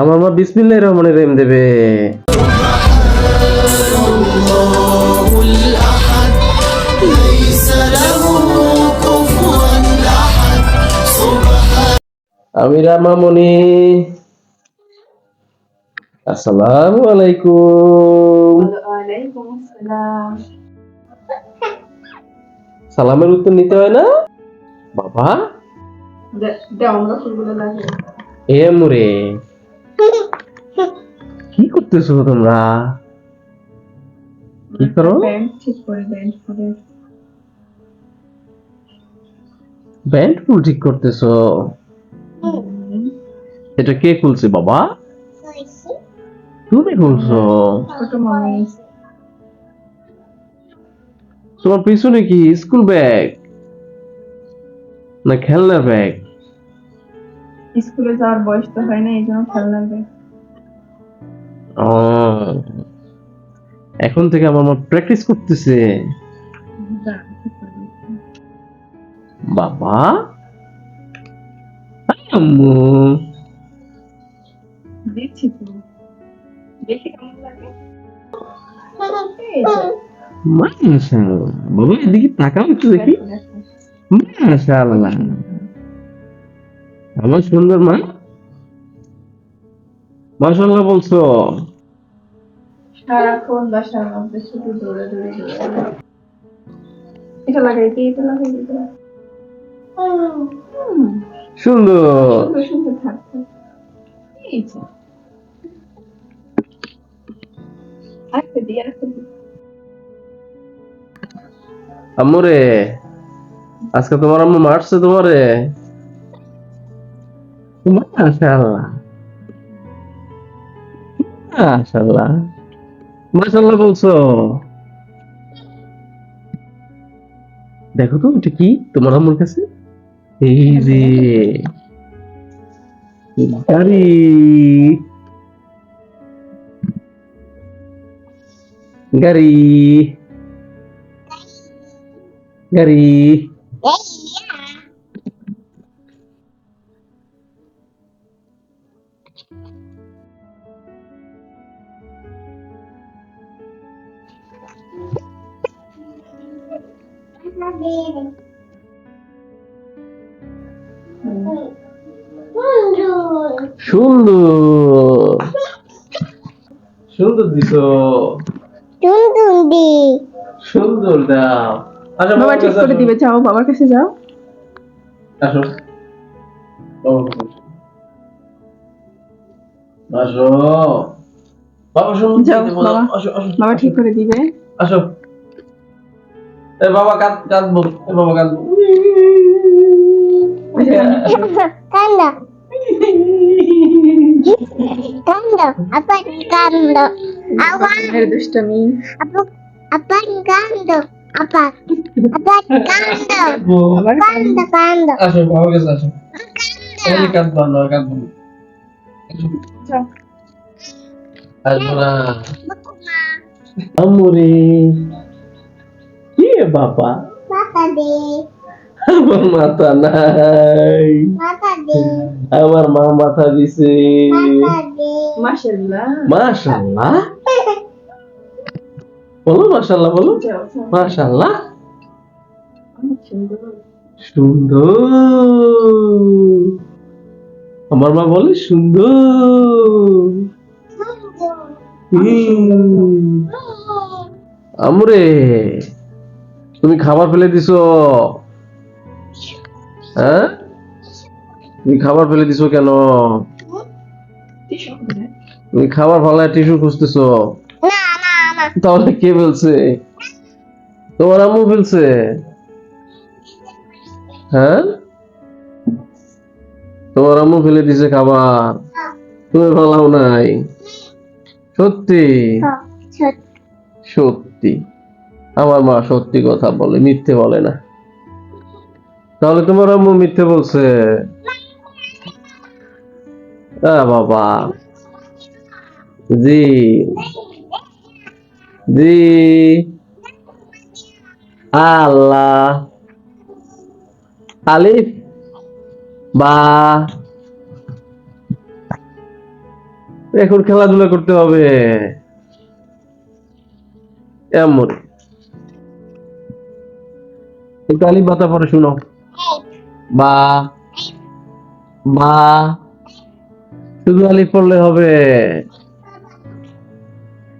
আমার মা বিসমিল্লাহির রহমানির রহিম দেবে। আমি রামামণি আসসালামু আলাইকুম। সালামের উত্তর নিতে হয় না? বাবা। এ মুরে কি করতেছো তোমরা? কি করো? ব্যান্ড ঠিক করে ব্যান্ড করে। ব্যান্ড ফুল ঠিক করতেছো? এটা কে খুলছে বাবা? তুমি খুলছো? তোমার পিছনে কি? স্কুল ব্যাগ না খেলনার ব্যাগ স্কুলে যাওয়ার বয়স তো হয় না এই জন্য খেলনার ব্যাগ ও এখন থেকে আমার মা প্র্যাকটিস করতেছে। বাবা? আম্মু। দিচ্ছি তো। দেখি কেমন লাগে। মাশাআল্লাহ। বাবা এদিকে তাকাও একটু দেখো। মাশাআল্লাহ। আমার সুন্দর মা? মাশাআল্লাহ বলছো? সারাক্ষণ বাসার মধ্যে শুধু দৌড়ে দৌড়ে দৌড়ে দৌড়ে। এটা লাগাই দিই এটা লাগাই দিই এটা লাগাই- হুম, সুন্দর। সুন্দর সুন্দর থাকছে এই যে। আরেকটা দিই আরেকটা দিই আম্মুরে আজকে তোমার আম্মু মারছে তোমারে। মাশাআল্লাহ মাশাআল্লাহ মাশাআল্লাহ বলছো দেখো তো এটা কি তোমার আম্মুর কাছে এই যে গাড়ি গাড়ি গাড়ি সুন্দর। সুন্দর দিছো। টুনটুন্ডি সুন্দর দাও আচ্ছা বাবা ঠিক করে আসো। দিবে যাও বাবার কাছে যাও। আসো। বাবা সুন্দর বাবা ঠিক করে দিবে। আসো। Eh bawa kan kanbur, eh bawa kan. Kanda. Iya. Iya. Kanda, apa kanda? Apa? Herdustami. Apa? Apa kanda? Apa? Apa kanda? Kanda kanda. Asal bawa ke sana. Kanda. Ini kantor, kantor, kantor. Iya. Asal. Asal. Amuri. যাও আসব না আমরে কি রে বাবা মাতা দে আমার মাথা নাই মাতা দে আমার মা মাথা দিছে মাতা দে মাশাআল্লাহ মাশাল্লাহ বলো মাশাল্লাহ বলো যাও যাও মাশাল্লাহ অনেক সুন্দর সুন্দর আমার মা বলে সুন্দর হুম। আমরে তুমি খাবার ফেলে দিছো। হ্যাঁ? তুমি খাবার ফেলে দিছো কেন? তুমি খাবার ফেলায় টিস্যু খুঁজতেছো। তাহলে কে ফেলছে? তোমার আম্মু ফেলছে। হ্যাঁ? তোমার আম্মু ফেলে দিছে খাবার। তুমি ফেলাও নাই। সত্যি। সত্যি। আমার মা সত্যি কথা বলে, মিথ্যে বলে না। তাহলে তোমার আম্মু মিথ্যে বলছে? বাবা। জি। জি। আল্লাহ। আলিফ। বা। এখন খেলাধুলা করতে হবে। এমন। একটু আলিফ বাতা পরে শুনো। বা বা, শুধু আলিফ পড়লে হবে।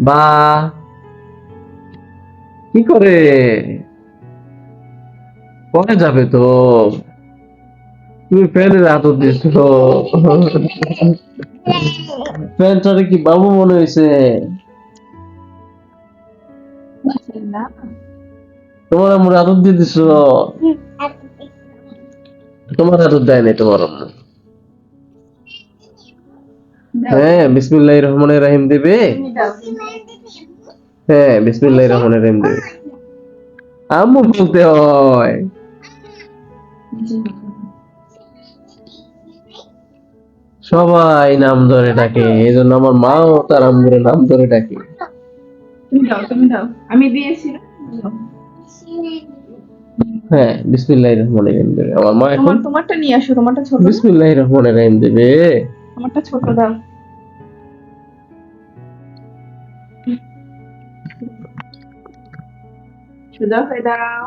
বা, কি করে? পরে যাবে তো। তুমি ফ্যানের আদর দিচ্ছ ফ্যানটারে কি বাবু মনে হয়েছে না। তোমার আম্মুর আদর দিয়ে দিছ? তোমার আদর দেয় নাই তোমার আম্মু। হ্যাঁ বিসমিল্লাহ রহমান রাহিম দেবে। হ্যাঁ বিসমিল্লাহ রহমান রাহিম দেবে। আম্মু বলতে হয়। সবাই নাম ধরে ডাকে এই জন্য আমার মাও তার আম্মুরে নাম ধরে ডাকে। তুমি দাও তুমি দাও। আমি দিয়েছি। হ্যাঁ বিসমিল্লাহ রহমান রাহিম দেবে আমার মা এখন তোমার তোমারটা নিয়ে আসো তোমারটা ছোট রাহিম দেবে আমারটা ছোট দাও সোজা হয়ে দাঁড়াও